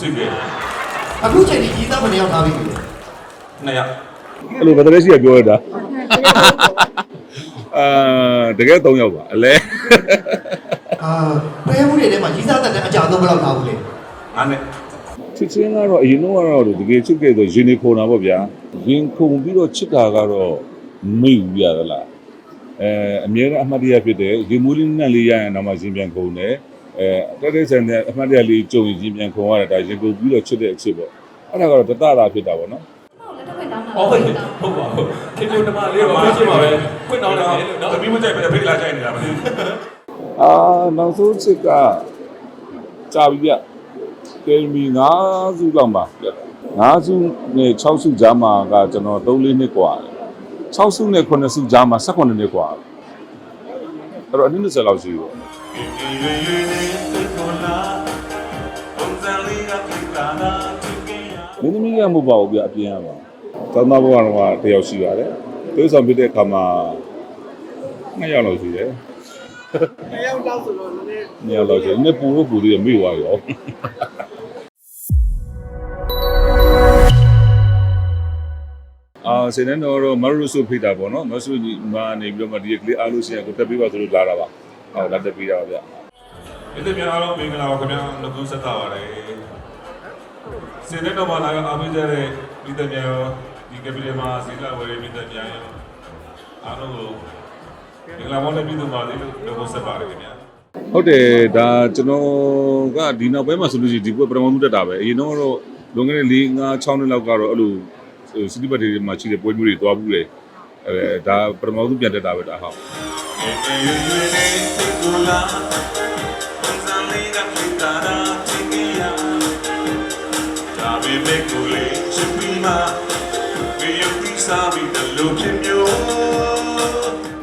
စိတ်ကဲအခုချိန်ဒီကြီးသားမနေရောက်ထားပြီလေနှစ်ယောက်အဲ့လိုဗဒရက်ရှိကပြောရတာအာတကယ်၃ယောက်ပါအလဲအာဘဲမှုတွေထဲမှာကြီးသားတဲ့နဲ့အကြဆုံးဘယ်လောက်ထားဘူးလဲငါနဲ့ချစ်ချင်းကတော့အရင်တော့ကတော့တကယ်ချစ်ခဲ့ဆိုရင်နေခုံတာပေါ့ဗျာရင်ခုံပြီးတော့ချစ်တာကတော့မိဘူးရသလားအဲအမြဲတမ်းအမှတ်တရဖြစ်တယ်ရင်မူးလေးနဲ့လေးရရင်တော့မှရင်ပြန်ခုံတယ် အဲတက်တဲ့ဆန်တဲ့အမှတ်တရလေးကြုံရင်ရင်ပြန်ခုံရတာဒါရင်ခုံပြီးတော့ချစ်တဲ့အချစ်ပေါ့အဲ့ဒါကတော့တတတာဖြစ်တာပေါ့နော် ဟုတ်ဟုတ်ဟုတ်ပါဟုတ်ခင်ဗျဓမ္မလေးပါဖြစ်ပါပဲခွင့်တော်တယ်လို့နော်သမီးမကြိုက်ပဲဖိတ်လာကြိုက်နေတာမသိဘူး အာနောက်ဆုံးချစ်ကကြာပြီဗျကယ်မီ9စုလောက်ပါ9စုနဲ့6စုကြားမှာကကျွန်တော်3 4နှစ်กว่า6စုနဲ့9စုကြားမှာ18နှစ်กว่าအဲ့တော့အနည်း20လောက်ရှိပြီပေါ့ မင်းသမီးကမဟုတ်ပါဘူးဗျအပြင်ကပါသောင်းသားဘဝတော့တယောက်ရှိပါတယ်သူဆောင်ပြတဲ့အခါမှာ2ယောက်လောက်ရှိတယ်နှစ်ယောက်လောက်ဆိုတော့နည်းနည်းနေရာတော့ကျနေပူလို့ပူလေးမေ့သွားရောအာစနေတော့မရူဆုဖိတာပေါ့နော်မဆူကြီးမာနေပြီးတော့မဒီကလေးအားလို့ရှိရင်ကိုတက်ပြီးပါဆိုလို့လာတာပါ ဟုတ်လာတက်ပြီးတာပါဗျဒီတမြန်အားလုံးမင်္ဂလာပါခင်ဗျာနှုတ်ခွန်းဆက်တာပါတယ်စနေတော့မှာလာကအားပေးကြတဲ့ဒီတမြန်ရောဒီကပီလမှာဇီလာဝယ်ဒီတမြန်ရောအားလုံးကိုမင်္ဂလာပါနဲ့ပြည်သူပါသေးလို့နှုတ်ခွန်းဆက်ပါတယ်ခင်ဗျာဟုတ်တယ်ဒါကျွန်တော်ကဒီနောက်ပိုင်းမှာဆိုလို့ရှိရင်ဒီဘက်ပရမမှုတက်တာပဲအရင်တော့လွန်ခဲ့တဲ့၄၅6နှစ်လောက်ကတော့အဲ့လိုစီတီဘတ်တွေမှာရှိတဲ့ပွဲမျိုးတွေသွားဘူးလေအဲဒါပရမမှုပြန်တက်တာပဲဒါဟုတ်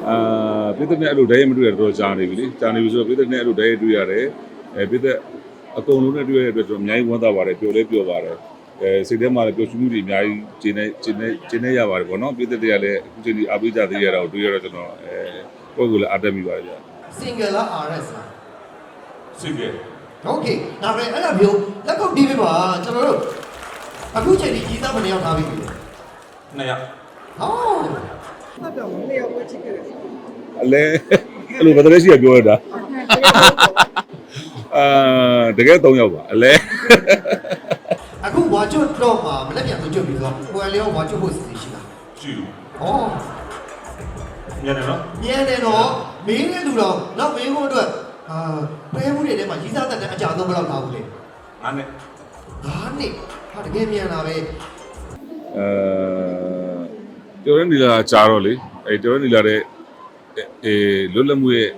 အာပြည်သက်နဲ့အဲ့လိုတည်းရမတွေ့ရတော့ကြာနေပြီလေကြာနေပြီဆိုတော့ပြည်သက်နဲ့အဲ့လိုတည်းရတွေ့ရတယ်အဲပြည်သက်အကုန်လုံးနဲ့တွေ့ရတဲ့အတွက်ကျွန်တော်အများကြီးဝမ်းသာပါတယ်ပျော်လဲပျော်ပါတယ်အဲစိတ်ထဲမှာလည်းပျော်ရွှင်မှုတွေအများကြီးကျင်းနေကျင်းနေကျင်းနေရပါတယ်ပေါ့နော်ပြည်သက်တွေကလည်းအခုချိန်ဒီအားပေးကြသေးရတာကိုတွေ့ရတော့ကျွန်တော်အဲ ကိုယ့်ကိုယ်လည်းအားတက်မိပါတယ်ဗျ single လား RS လား single okay ဒါပဲအဲ့လိုမျိုးလက်ကုပ်တီးပေးပါကျွန်တော်တို့အခုချိန်ဒီကြီးသားမနေရောက်ထားပြီနှစ်ယောက်ဟောဟုတ်တော့မနေရောက်ဝချစ်ခဲ့တယ်အလဲအဲ့လိုဘာသာရှိရပြောရတာအာတကယ်၃ယောက်ပါအလဲအခုဝါချွတ်တော့မှာမလက်ပြန်ဆိုချွတ်ပြီးတော့ပွဲလျောဝါချွတ်ဖို့စီစဉ်ရှိလားရှိဘူးဟော ညနေနော်မြဲတယ်တော့မင်းနဲ့လူတော်နောက်မင်းဖို့အတွက်အာဘဲမှုတွေထဲမှာကြီးသားတဲ့နဲ့အကြဆုံးဘယ်လောက်ထားဘူးလဲငါနဲ့ငါးနှစ်ဟာတကယ်မြန်တာပဲအဲကျော်ရနီလာကြာတော့လေအဲကျော်ရနီလာတဲ့အဲလွတ်လပ်မှုရဲ့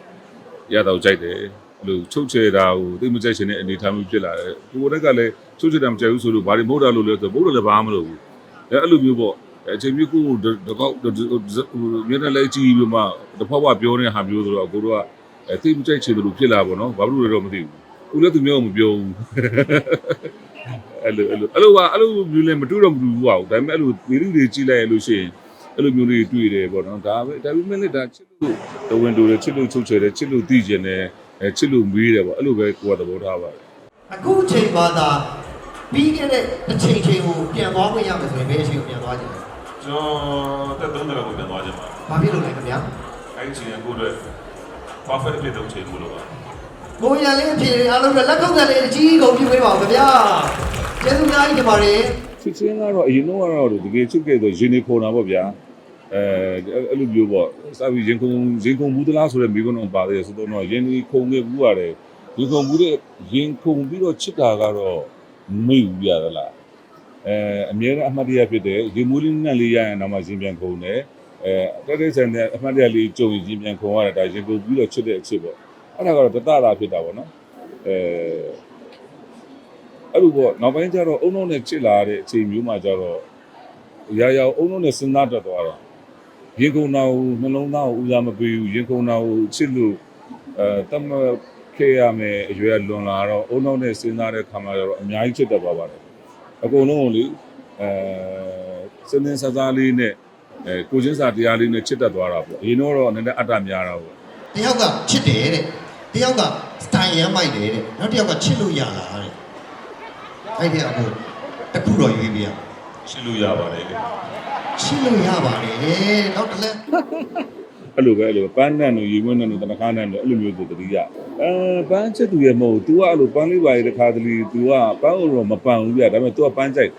ရတော့ကြိုက်တယ်အဲ့လိုချုပ်ချယ်တာကိုသိမကြိုက်ချင်တဲ့အနေအထားမျိုးဖြစ်လာတယ်ကိုယ်ကလည်းချုပ်ချယ်တာမကြိုက်ဘူးဆိုလို့ဘာတွေမဟုတ်တာလို့လဲဆိုဘုရားလည်းဘာမှမလုပ်ဘူးအဲအဲ့လိုမျိုးပေါ့ အချိန်မျိုးကိုတကောက်မြင်းနဲ့လည်းကြည့်ပြီးမှတစ်ဖက်ဖက်ပြောနေတဲ့ဟာမျိုးဆိုတော့ကိုတို့ကအဲသိမကြိုက်ချင်တယ်လို့ဖြစ်လာပါတော့ဘာလို့လဲတော့မသိဘူးကိုလည်းသူမျိုးမပြောဘူးအဲ့လိုအဲ့လိုအဲ့လိုကအဲ့လိုမျိုးလည်းမတူတော့မတူဘူးပါဘူးဒါပေမဲ့အဲ့လိုဗီဒီယိုတွေကြည့်လိုက်ရလို့ရှိရင်အဲ့လိုမျိုးတွေတွေ့တယ်ပေါ့နော်ဒါပဲဒါပေမဲ့လည်းဒါချစ်လို့တဝင်တူတယ်ချစ်လို့ချုပ်ချယ်တယ်ချစ်လို့သိကျင်တယ်အဲချစ်လို့မေးတယ်ပေါ့အဲ့လိုပဲကိုယ်ကသဘောထားပါတယ်အခုချိန်ပါသာပြီးခဲ့တဲ့အချိန်ချိန်ကိုပြန်သွားခွင့်ရမယ်ဆိုရင်ဘယ်အချိန်ကိုပြန်သွားကြလဲ ကျွန်တော်တက်သုံးတယ်လို့ပြန်သွားကြပါဘာဖြစ်လို့လဲခင်ဗျာအဲ့ဒီချိန်ကကိုယ်တို့ perfect ဖြစ်တဲ့ချိန်ကိုလို့ပါကိုရလေးအဖြေအားလုံးလက်ခုပ်သက်လေးအကြီးကုန်ပြုပေးပါဦးခင်ဗျာကျေးဇူးများကြီးတင်ပါတယ်ချစ်ချင်းကတော့အရင်တော့ကတော့တကယ်ချစ်ခဲ့ဆိုရင်နေခေါ်တာပေါ့ဗျာအဲအဲ့လိုမျိုးပေါ့စာပြီးရင်ခုံရင်ခုံဘူးသလားဆိုတဲ့မိကုန်းတော့ပါသေးတယ်ဆိုတော့ရင်ဒီခုံခဲ့ဘူးရတယ်ရင်ခုံဘူးတဲ့ရင်ခုံပြီးတော့ချစ်တာကတော့မိဘူးရသလား အဲအမြဲတမ်းအမှတ်တရဖြစ်တယ်ရင်မူးလေးနဲ့လေးရရင်တော့မှရင်ပြန်ခုံတယ်အဲတက်တဲ့ဆန်တဲ့အမှတ်တရလေးကြုံရင်ရင်ပြန်ခုံရတာဒါရင်ခုံပြီးတော့ချစ်တဲ့အချစ်ပေါ့အဲ့ဒါကတော့တတတာဖြစ်တာပေါ့နော်အဲအဲ့လိုပေါ့နောက်ပိုင်းကျတော့အုံလုံးနဲ့ချစ်လာတဲ့အချိန်မျိုးမှာကျတော့ရာရာအုံလုံးနဲ့စဉ်းစားတတ်သွားတော့ရင်ကုန်နာကိုနှလုံးသားကိုဦးစားမပေးဘူးရင်ကုန်နာကိုချစ်လို့အဲတတ်မခဲ့ရမယ်အရွယ်လွန်လာတော့အုံလုံးနဲ့စဉ်းစားတဲ့ခါမှာကျတော့အများကြီးချစ်တတ်သွားပါတယ် အကုန်လုံးကိုလေအဲစဉ်းစင်စားစားလေးနဲ့အဲကိုချင်းစာတရားလေးနဲ့ချစ်တတ်သွားတာပေါ့အရင်တော့နည်းနည်းအတ္တများတာပေါ့တယောက်ကချစ်တယ်တဲ့တယောက်ကစတိုင်ရမ်းမိုက်တယ်တဲ့နောက်တယောက်ကချစ်လို့ရလားတဲ့အဲ့ဒီအခုတခုတော့ရွေးပြရရှိလို့ရပါတယ်လေရှိလို့ရပါတယ်နောက်တစ်လက် အဲ့လိုပဲအဲ့လိုပဲပန်းနံတို့ရေမွေးနံတို့တနခါနံတို့အဲ့လိုမျိုးဆိုတတိယအဲပန်းချက်သူရဲ့မဟုတ် तू ကအဲ့လိုပန်းလေးပါရတဲ့ခါတလေ तू ကပန်းတော့မပန်းဘူးပြဒါပေမဲ့ तू ကပန်းကြိုက်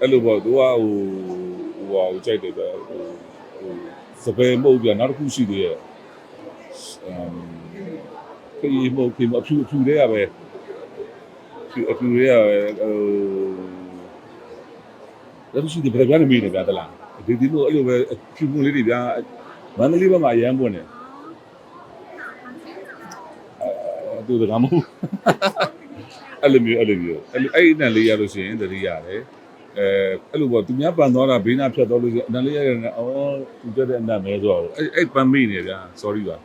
အဲ့လိုပေါ့ तू ကဟိုဟိုဟာဟိုကြိုက်တယ်ပဲဟိုဟိုစပယ်မဟုတ်ပြနောက်တစ်ခုရှိသေးရဲ့အမ်ခေးမဟုတ်ခေးမအဖြူအဖြူတွေကပဲအဖြူအဖြူတွေကပဲဟိုဒါရှိတယ်ပြပြနေမိနေပြတလားဒီဒီလိုအဲ့လိုပဲအဖြူပုံလေးတွေဗျာ မန္တလေးဘက်မှာအရန်ပွင့်တယ်အဲသူတကမဟုတ်အဲ့လိုမျိုးအဲ့လိုမျိုးအဲ့အဲ့အနံလေးရလို့ရှိရင်တတိရတယ်အဲအဲ့လိုပေါ့သူများပန်သွားတာဘေးနာဖြတ်သွားလို့ရှိရင်အနံလေးရတယ်နဲ့အော်သူကြက်တဲ့အနံမဲဆိုတော့အဲ့အဲ့ပန်မိနေဗျာ sorry ပါ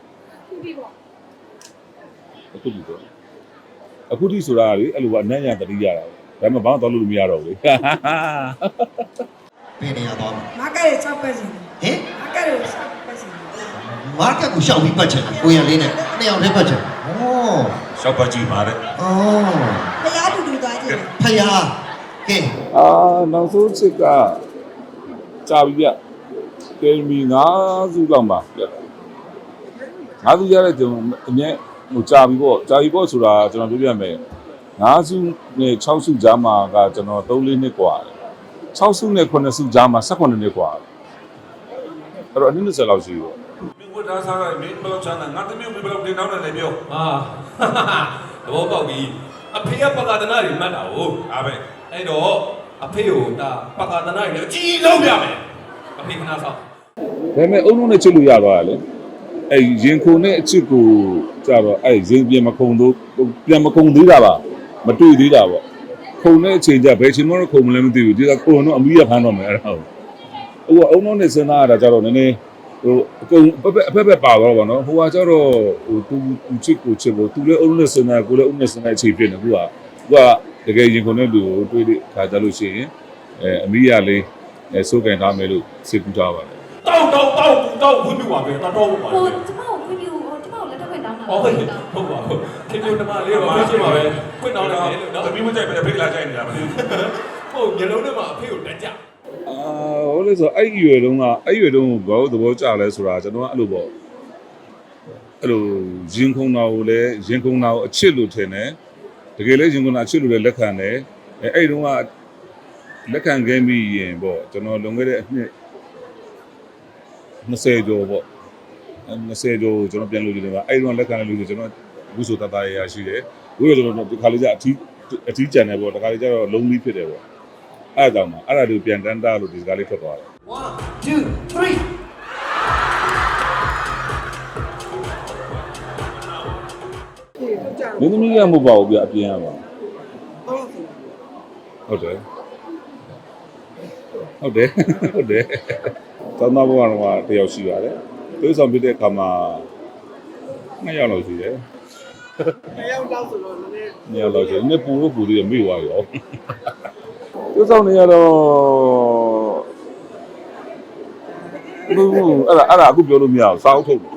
ခုပြီပေါ့အခုပြီပေါ့အခုတိဆိုတာလေအဲ့လိုကအနံ့ရတတိရတာဒါမှမဟုတ်ဘာသွားလို့မရတော့ဘူးလေဘယ်နေရာသွားမှာမကရဲ၆ပဲစီဟင်မကရဲ၆ market ကိုရှောက်ပြီးပတ်ချင်တာကိုရလေးနဲ့နှစ်ယောက်တည်းပတ်ချင်ဩရှောက်ပါကြည့်ပါတဲ့ဩဖျားတူတူသွားကြည့်ဖျားကဲအာနောက်ဆုံးချစ်ကကြာပြီဗျကယ်မီ9စုလောက်ပါဗျ9စုရတဲ့ကျွန်တော်အမြဲဟိုကြာပြီပေါ့ကြာပြီပေါ့ဆိုတာကျွန်တော်ပြောပြမယ်9စုနဲ့6စုကြားမှာကကျွန်တော်3 4နှစ်กว่าတယ်6စုနဲ့9စုကြားမှာ18နှစ်กว่าတယ်အဲ့တော့အနည်း20လောက်ရှိပြီပေါ့ ဝတ်သားစားလိုက်မင်းဘယ်လောက်ချမ်းသာငါတမျိုးမင်းဘယ်လောက်တင်တောင်းတယ်လဲပြောအာသဘောပေါက်ပြီအဖေကပကာဒနာတွေမှတ်တာကိုအားပဲအဲ့တော့အဖေကိုဒါပကာဒနာတွေလည်းအကြီးလုံးပြမယ်အဖေခဏဆောက်ဒါပေမဲ့အုံလုံးနဲ့ချစ်လို့ရသွားတာလေအဲ့ရင်ခုန်နဲ့အချစ်ကိုကြတော့အဲ့ရင်ပြန်မခုန်တော့ပြန်မခုန်သေးတာပါမတွေ့သေးတာပေါ့ခုန်တဲ့အချိန်ကျဘယ်ချိန်မှတော့ခုန်မလဲမသိဘူးဒီကခုန်တော့အမီးရဖမ်းတော့မယ်အဲ့ဒါဟုတ်ဟိုကအုံလုံးနဲ့စဉ်းစားရတာကြတော့နည်းနည်း ဟိုအကုန်အဖက်ဖက်ပါတော့ဗောနော်ဟိုကကြတော့ဟိုသူသူချစ်ကိုချစ်ဖို့သူလည်းအုံလုံးနဲ့စဉ်းစားကိုလည်းအုံလုံးနဲ့စဉ်းစားအချိန်ဖြစ်နေခုကခုကတကယ်ရင်ခုန်တဲ့လူကိုတွေ့တဲ့ခါကြလို့ရှိရင်အဲအမီးရလေးအဲစိုးကန်ထားမယ်လို့စိတ်ကူးထားပါတယ်တောက်တောက်တောက်တောက်ခွင့်ပြုပါပဲတောက်တောက်ပါဟိုပဲကျမကိုခွင့်ပြုဟိုကျမကိုလက်ထပ်ခွင့်တောင်းတာဟုတ်ကဲ့ဟုတ်ပါဘူးခင်ဗျဓမ္မလေးပါပြချင်ပါပဲခွင့်တောင်းတယ်လို့နော်သမီးမကြိုက်ပဲအဖေကလာကြိုက်နေတာမသိဘူးဟုတ်မျိုးလုံးထဲမှာအဖေကိုတက်ကြအာ ဟိုလေဆိုအဲ့ဒီရွယ်တုန်းကအဲ့ဒီရွယ်တုန်းကဘာလို့သဘောကျလဲဆိုတာကျွန်တော်ကအဲ့လိုပေါ့အဲ့လိုရင်ခုန်တာကိုလည်းရင်ခုန်တာကိုအချစ်လို့ထင်တယ်တကယ်လည်းရင်ခုန်တာအချစ်လို့လည်းလက်ခံတယ်အဲအဲ့ဒီတုန်းကလက်ခံခဲ့ပြီးရင်ပေါ့ကျွန်တော်လွန်ခဲ့တဲ့အနှစ်20ကျော်ပေါ့အဲ20ကျော်ကျွန်တော်ပြန်လို့ဒီမှာအဲ့ဒီတုန်းကလက်ခံတဲ့လူတွေကျွန်တော်အခုဆိုတသားရရရှိတယ်ဘိုးရကျွန်တော်ဒီခါလေးကျအထီးအထီးကြံတယ်ပေါ့တခါလေးကျတော့လုံးပြီးဖြစ်တယ်ပေါ့ အဲ့ဒါကြောင့်မှအဲ့ဒါတို့ပြန်တန်းတားလို့ဒီစကားလေးထွက်သွားတယ်1 2 3မင်းသမီးကမဟုတ်ပါဘူးပြအပြင်းရပါဟုတ်တယ်ဟုတ်တယ်ဟုတ်တယ်သံသာဘဝတော့တယောက်ရှိပါတယ်သွေးဆောင်ပြတဲ့အခါမှာနှစ်ယောက်လောက်ရှိတယ်နှစ်ယောက်လောက်ဆိုတော့နည်းနည်းနှစ်ယောက်လောက်ရှိတယ်နည်းပူလို့ပူလို့မိသွားရော သူဆောင်နေရတော့ဘူးအဲ့ဒါအဲ့ဒါအခုပြောလို့မရဘူးစာအုပ်ထုတ်တယ်